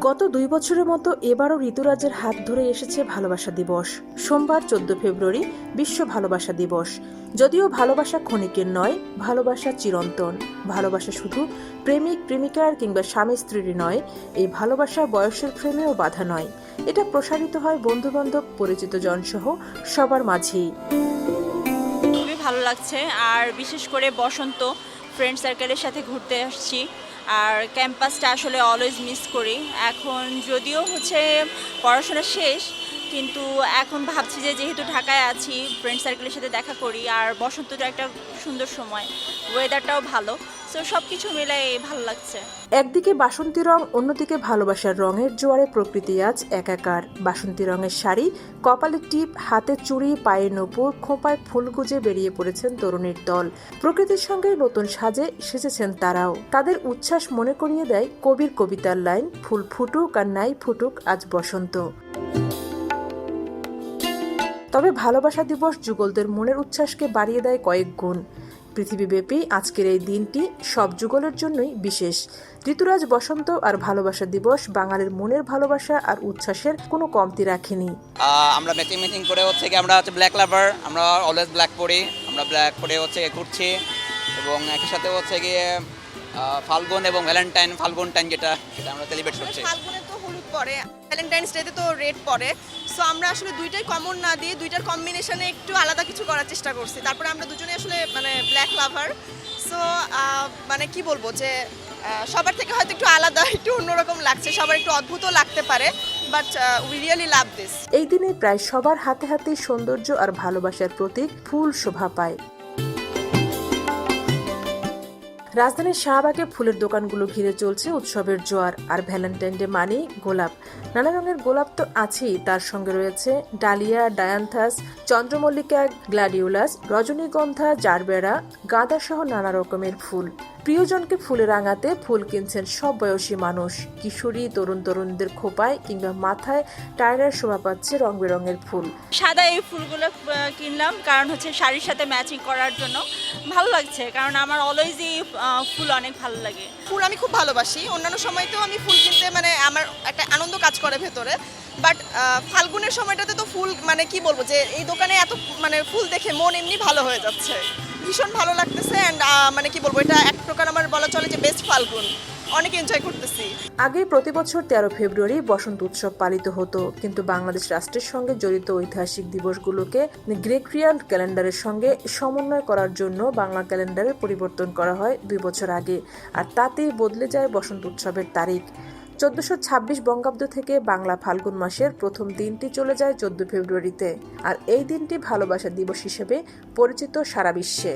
গত দুই বছরের মতো এবারও ঋতুরাজের হাত ধরে এসেছে ভালোবাসা দিবস। সোমবার চোদ্দ ফেব্রুয়ারি বিশ্ব ভালোবাসা দিবস। যদিও ভালোবাসা ক্ষণিকের নয়, ভালোবাসা চিরন্তন। ভালোবাসা শুধু প্রেমিক, প্রেমিকার কিংবা স্বামী স্ত্রীর নয়, এই ভালোবাসা বয়সের ফ্রেমেও বাধা নয়। এটা প্রসারিত হয় বন্ধুবান্ধব পরিচিত জনসহ সবার মাঝেই। খুবই ভালো লাগছে। আর বিশেষ করে বসন্ত ফ্রেন্ড সার্কেলের সাথে ঘুরতে আসছি। আর ক্যাম্পাসটা আসলে অলওয়েজ মিস করি। এখন যদিও হচ্ছে পড়াশোনা শেষ কিন্তু এখন ভাবছি যে যেহেতু ঢাকায় আছি ফ্রেন্ড সার্কেলের সাথে দেখা করি, আর বসন্তটা একটা সুন্দর সময় ওয়েদারটাও ভালো সো সব কিছু মিলাই ভালো লাগছে। একদিকে বাসন্তী রং, অন্যদিকে ভালোবাসার রঙের জোয়ারে প্রকৃতি আজ একাকার। বাসন্তী রঙের শাড়ি কপালে টিপ, হাতে চুড়ি পায়ে নপুর, খোঁপায় ফুল গুজে বেরিয়ে পড়েছেন তরুণীর দল। প্রকৃতির সঙ্গে নতুন সাজে সেজেছেন তারাও। তাদের উচ্ছ্বাস মনে করিয়ে দেয় কবির কবিতার লাইন, ফুল ফুটুক আর নাই ফুটুক আজ বসন্ত। তবে ভালোবাসা দিবস যুগলদের মনের উচ্ছ্বাসকে বাড়িয়ে দেয় কয়েক গুণ। পৃথিবীব্যাপী আজকের এই দিনটি সব যুগলের জন্যই বিশেষ। ঋতুরাজ বসন্ত আর ভালোবাসা দিবস বাঙালির মনের ভালোবাসা আর উচ্ছ্বাসের কোনো কমতি রাখেনি। আমরা ম্যাচিং ম্যাচিং করে হচ্ছে কি আমরা হচ্ছে ব্ল্যাক লাভার আমরা অলওয়েজ ব্ল্যাক পরি আমরা ব্ল্যাক পরে হচ্ছে গিয়ে ঘুরছি এবং একই সাথে হচ্ছে গিয়ে ফাল্গুন এবং ভ্যালেন্টাইন ফাল্গুন টাইম যেটা সেটা আমরা সেলিব্রেট করছি। ফাল্গুনে তো পরে ভ্যালেন্টাইন্স ডেতে তো রেড পরে। সো আমরা আসলে দুইটাই কমন না দিয়ে দুইটার কম্বিনেশনে একটু আলাদা কিছু করার চেষ্টা করছি। তারপরে আমরা দুজনে আসলে মানে ব্ল্যাক লাভার সো মানে কি বলব যে সবার থেকে হয়তো একটু আলাদা, একটু অন্যরকম লাগছে। সবার একটু অদ্ভুতও লাগতে পারে but we really love this এই দিনে প্রায় সবার হাতে হাতে সৌন্দর্য আর ভালোবাসার প্রতীক ফুল শোভা পায়। রাজধানীর শাহবাগে ফুলের দোকানগুলো ঘিরে চলছে উৎসবের জোয়ার আর ভ্যালেন্টাইন ডে মানেই গোলাপ। নানা রঙের গোলাপ তো আছেই, তার সঙ্গে রয়েছে ডালিয়া, ডায়ান্থাস, চন্দ্রমল্লিকা গ্ল্যাডিওলাস রজনীগন্ধা, জারবেরা গাঁদা সহ নানা রকমের ফুল। প্রিয়জনকে ফুলে রাঙাতে ফুল কিনছেন সব বয়সী মানুষ। কিশোরী, তরুণ তরুণদের খোপায় কিংবা মাথায় টায়ারের শোভা পাচ্ছে রং বেরঙের ফুল। সাদা এই ফুলগুলো কিনলাম, কারণ হচ্ছে শাড়ির সাথে ম্যাচিং করার জন্য। ভালো লাগছে, কারণ আমার অলওয়েজই ফুল অনেক ভালো লাগে। ফুল আমি খুব ভালোবাসি। অন্যান্য সময়তেও আমি ফুল কিনতে মানে আমার একটা আনন্দ কাজ করে ভেতরে। বাট ফাল্গুনের সময়টাতে তো ফুল মানে কি বলব যে, এই দোকানে এত মানে ফুল দেখে মন এমনি ভালো হয়ে যাচ্ছে। ভীষণ ভালো লাগতেছে অ্যান্ড মানে কি বলব, এটা এক প্রকার আমার বলা চলে যে বেস্ট ফাল্গুন। অনেক এনজয় করতেছি। আগে প্রতি বছর তেরো ফেব্রুয়ারি বসন্ত উৎসব পালিত হতো, কিন্তু বাংলাদেশ রাষ্ট্রের সঙ্গে জড়িত ঐতিহাসিক দিবসগুলোকে গ্রেগরিয়ান ক্যালেন্ডারের সঙ্গে সমন্বয় করার জন্য বাংলা ক্যালেন্ডারে পরিবর্তন করা হয় দুই বছর আগে, আর তাতেই বদলে যায় বসন্ত উৎসবের তারিখ। চোদ্দশো ছাব্বিশ বঙ্গাব্দ থেকে বাংলা ফাল্গুন মাসের প্রথম দিনটি চলে যায় চোদ্দ ফেব্রুয়ারিতে, আর এই দিনটি ভালোবাসা দিবস হিসেবে পরিচিত সারা বিশ্বে।